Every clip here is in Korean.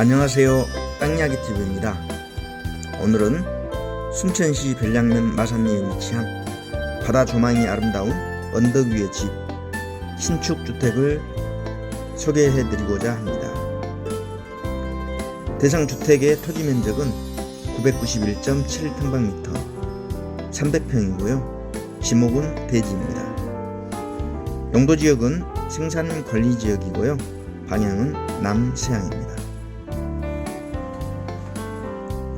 안녕하세요. 땅이야기 TV입니다. 오늘은 순천시 별량면 마산리에 위치한 바다 조망이 아름다운 언덕 위의 집 신축 주택을 소개해 드리고자 합니다. 대상 주택의 토지 면적은 991.7평방미터 300평이고요. 지목은 대지입니다. 용도 지역은 생산 관리 지역이고요. 방향은 남서향입니다.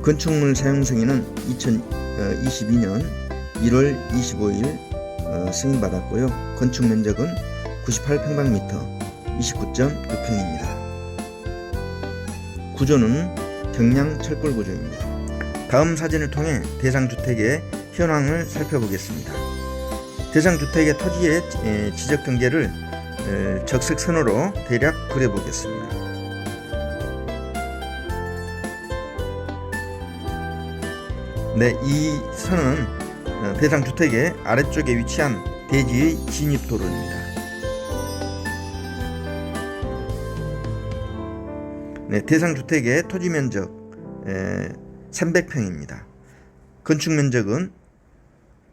건축물 사용 승인은 2022년 1월 25일 어, 승인받았고요. 건축 면적은 98평방미터 29.6평입니다. 구조는 경량 철골 구조입니다. 다음 사진을 통해 대상 주택의 현황을 살펴보겠습니다. 대상 주택의 토지의 에, 지적 경계를 에, 적색 선으로 대략 그려보겠습니다. 네, 이 선은 어, 대상 주택의 아래쪽에 위치한 대지의 진입 도로입니다. 네, 대상 주택의 토지 면적 300평입니다. 건축 면적은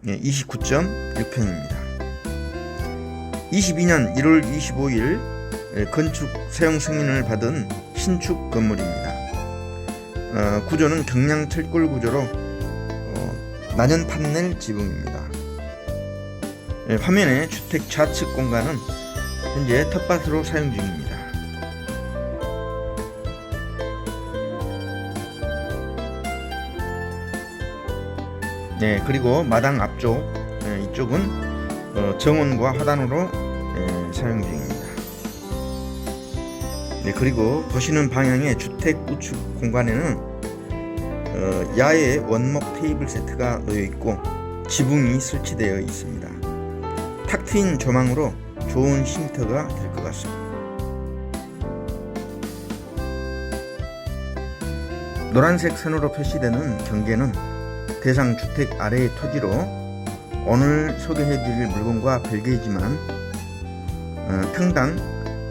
29.6평입니다. 22년 1월 25일 건축 사용 승인을 받은 신축 건물입니다. 어, 구조는 경량 철골 구조로 어, 난연 판넬 지붕입니다. 예, 화면의 주택 좌측 공간은 현재 텃밭으로 사용 중입니다. 네, 그리고 마당 앞쪽 예, 이쪽은 어, 정원과 화단으로 예, 사용 중입니다. 네, 그리고 보시는 방향의 주택 우측 공간에는 어, 야외 원목 테이블 세트가 놓여 있고 지붕이 설치되어 있습니다. 탁 트인 조망으로 좋은 쉼터가 될 것 같습니다. 노란색 선으로 표시되는 경계는 대상 주택 아래의 토지로 오늘 소개해드릴 물건과 별개이지만 어, 평당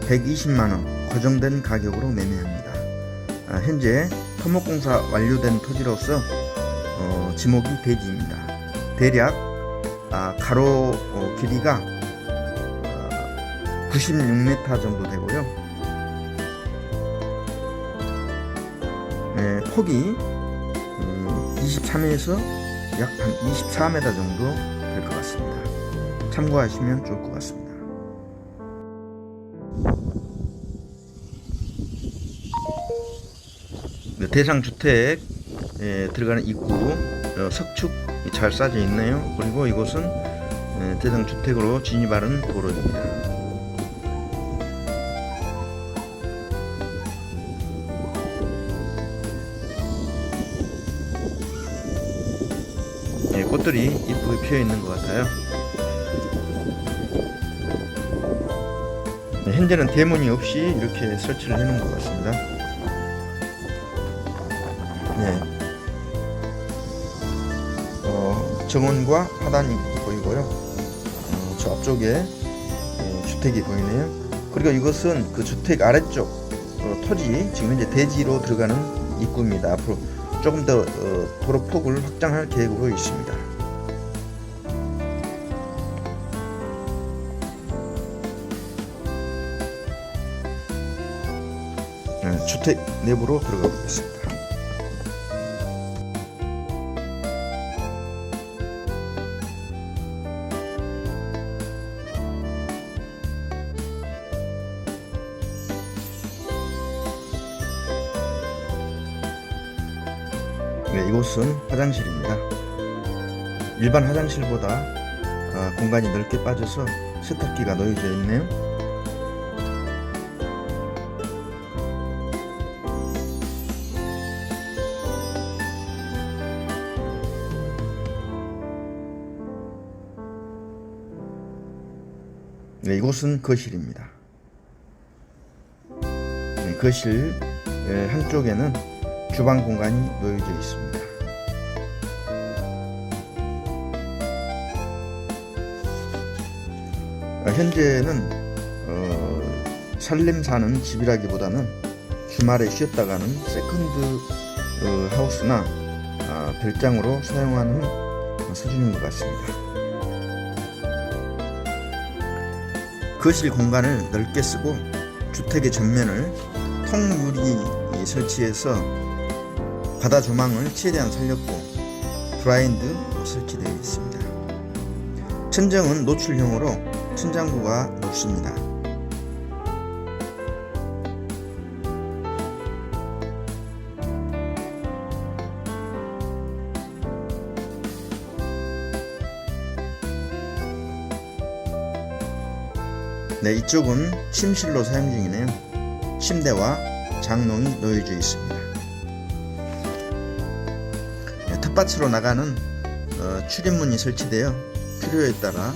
120만원 고정된 가격으로 매매합니다. 아, 현재 토목공사 완료된 토지로서 어, 지목이 대지입니다. 대략 아, 가로 어, 길이가 어, 96m 정도 되고요. 네, 폭이 23에서 약한 24m 정도 될 것 같습니다. 참고하시면 좋을 것 같습니다. 대상 주택에 들어가는 입구 어, 석축 잘 쌓여 있네요. 그리고 이곳은 에, 대상 주택으로 진입하는 도로입니다. 예, 꽃들이 이쁘게 피어 있는 것 같아요. 네, 현재는 대문이 없이 이렇게 설치를 해놓은 것 같습니다. 정원과 화단이 보이고요. 어, 저 앞쪽에 예, 주택이 보이네요. 그리고 이것은 그 주택 아래쪽 어, 토지 지금 현재 대지로 들어가는 입구입니다. 앞으로 조금 더 어, 도로 폭을 확장할 계획으로 있습니다. 네, 주택 내부로 들어가 보겠습니다. 화장실입니다. 일반 화장실보다 아, 공간이 넓게 빠져서 세탁기가 놓여져 있네요. 네, 이곳은 거실입니다. 네, 거실 예, 한쪽에는 주방 공간이 놓여져 있습니다. 어, 현재는 어, 살림 사는 집이라기보다는 주말에 쉬었다 가는 세컨드 어, 하우스나 아, 별장으로 사용하는 수준인 것 같습니다. 거실 공간을 넓게 쓰고 주택의 전면을 통유리 설치해서 바다 조망을 최대한 살렸고 브라인드 설치되어 있습니다. 천정은 노출형으로 천장부가 높습니다. 네, 이쪽은 침실로 사용 중이네요. 침대와 장롱이 놓여져 있습니다. 네, 텃밭으로 나가는 어, 출입문이 설치되어 필요에 따라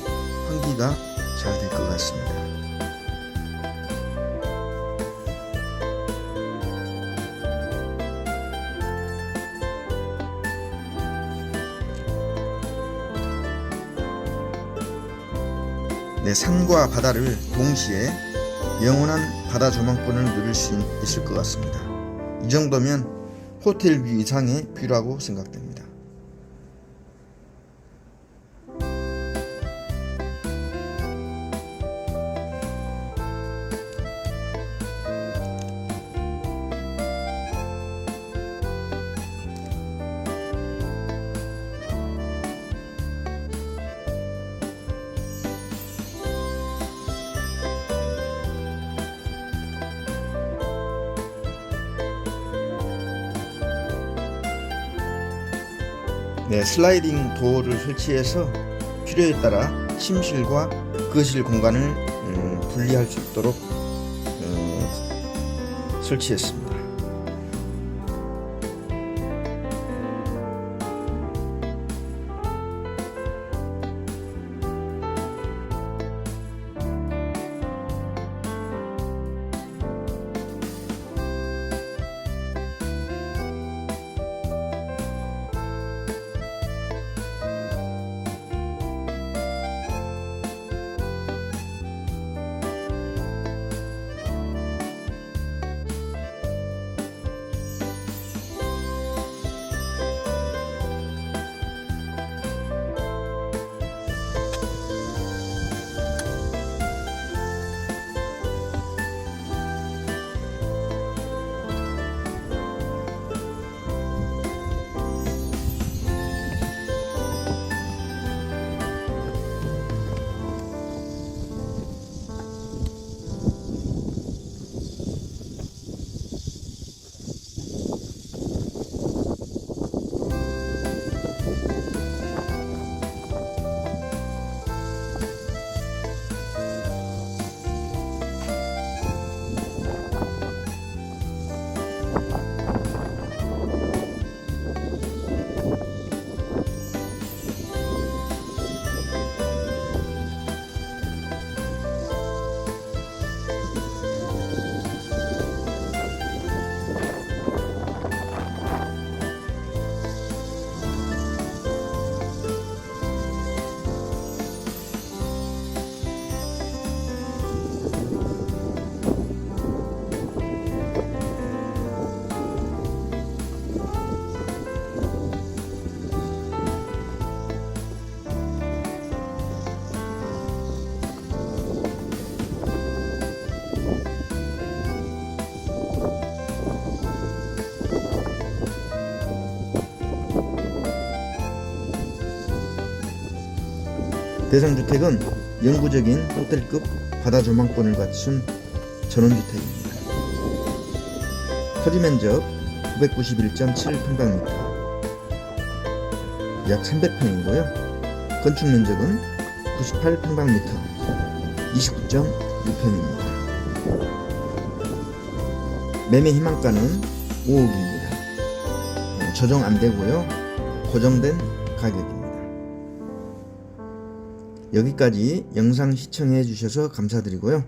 환기가 잘 될 것 같습니다. 네, 산과 바다를 동시에 영원한 바다 조망권을 누릴 수 있- 있을 것 같습니다. 이 정도면 호텔 뷰 이상의 뷰라고 생각됩니다. 네, 슬라이딩 도어를 설치해서 필요에 따라 침실과 거실 공간을 음, 분리할 수 있도록 어, 설치했습니다. 대상 주택은 영구적인 호텔급 바다 조망권을 갖춘 전원주택입니다. 토지 면적 991.7평방미터, 약 300평이고요. 건축 면적은 98평방미터, 29.6평입니다. 매매 희망가는 5억입니다. 조정 안 되고요. 고정된 가격입니다. 여기까지 영상 시청해 주셔서 감사드리고요.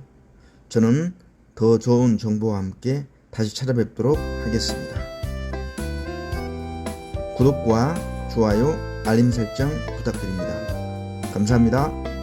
저는 더 좋은 정보와 함께 다시 찾아뵙도록 하겠습니다. 구독과 좋아요, 알림 설정 부탁드립니다. 감사합니다.